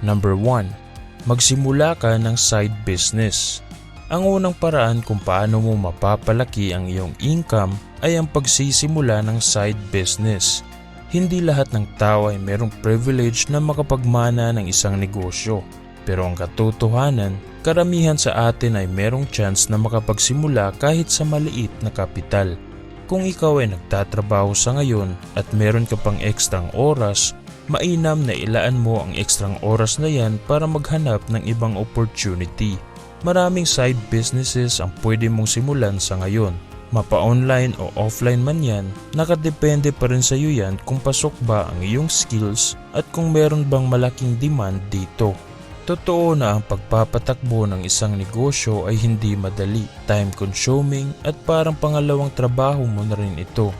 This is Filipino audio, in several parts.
Number 1. Magsimula ka ng side business. Ang unang paraan kung paano mo mapapalaki ang iyong income ay ang pagsisimula ng side business. Hindi lahat ng tao ay merong privilege na makapagmana ng isang negosyo. Pero ang katotohanan, karamihan sa atin ay merong chance na makapagsimula kahit sa maliit na kapital. Kung ikaw ay nagtatrabaho sa ngayon at meron ka pang ekstrang oras, mainam na ilaan mo ang ekstrang oras na yan para maghanap ng ibang opportunity. Maraming side businesses ang pwede mong simulan sa ngayon. Mapa-online o offline man yan, nakadepende pa rin sa iyo yan kung pasok ba ang iyong skills at kung meron bang malaking demand dito. Totoo na ang pagpapatakbo ng isang negosyo ay hindi madali, time-consuming at parang pangalawang trabaho mo na rin ito.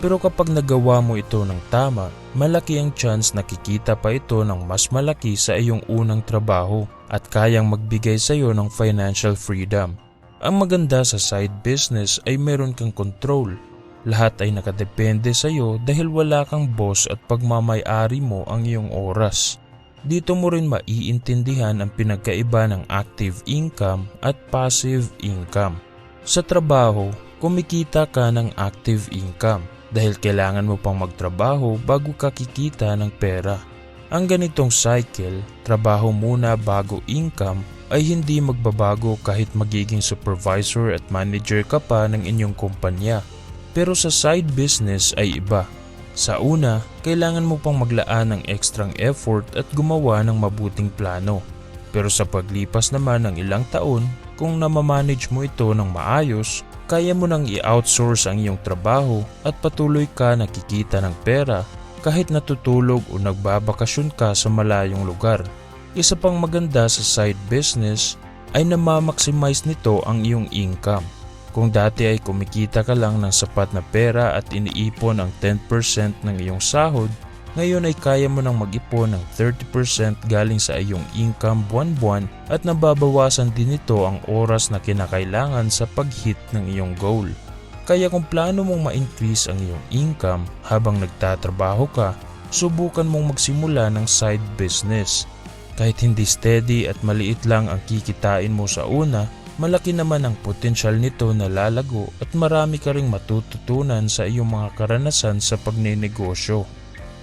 Pero kapag nagawa mo ito ng tama, malaki ang chance na kikita pa ito ng mas malaki sa iyong unang trabaho at kayang magbigay sa iyo ng financial freedom. Ang maganda sa side business ay meron kang control. Lahat ay nakadepende sa iyo dahil wala kang boss at pagmamayari mo ang iyong oras. Dito mo rin maiintindihan ang pinagkaiba ng active income at passive income. Sa trabaho, kumikita ka ng active income dahil kailangan mo pang magtrabaho bago ka kikita ng pera. Ang ganitong cycle, trabaho muna bago income, ay hindi magbabago kahit magiging supervisor at manager ka pa ng inyong kumpanya. Pero sa side business ay iba. Sa una, kailangan mo pang maglaan ng ekstrang effort at gumawa ng mabuting plano. Pero sa paglipas naman ng ilang taon, kung namamanage mo ito ng maayos, kaya mo nang i-outsource ang iyong trabaho at patuloy ka nakikita ng pera kahit natutulog o nagbabakasyon ka sa malayong lugar. Isa pang maganda sa side business ay namamaximize nito ang iyong income. Kung dati ay kumikita ka lang ng sapat na pera at iniipon ang 10% ng iyong sahod, ngayon ay kaya mo nang mag-ipon ng 30% galing sa iyong income buwan-buwan at nababawasan din ito ang oras na kinakailangan sa pag-hit ng iyong goal. Kaya kung plano mong ma-increase ang iyong income habang nagtatrabaho ka, subukan mong magsimula ng side business. Kahit hindi steady at maliit lang ang kikitain mo sa una, malaki naman ang potensyal nito na lalago at marami ka ring matututunan sa iyong mga karanasan sa pagnenegosyo.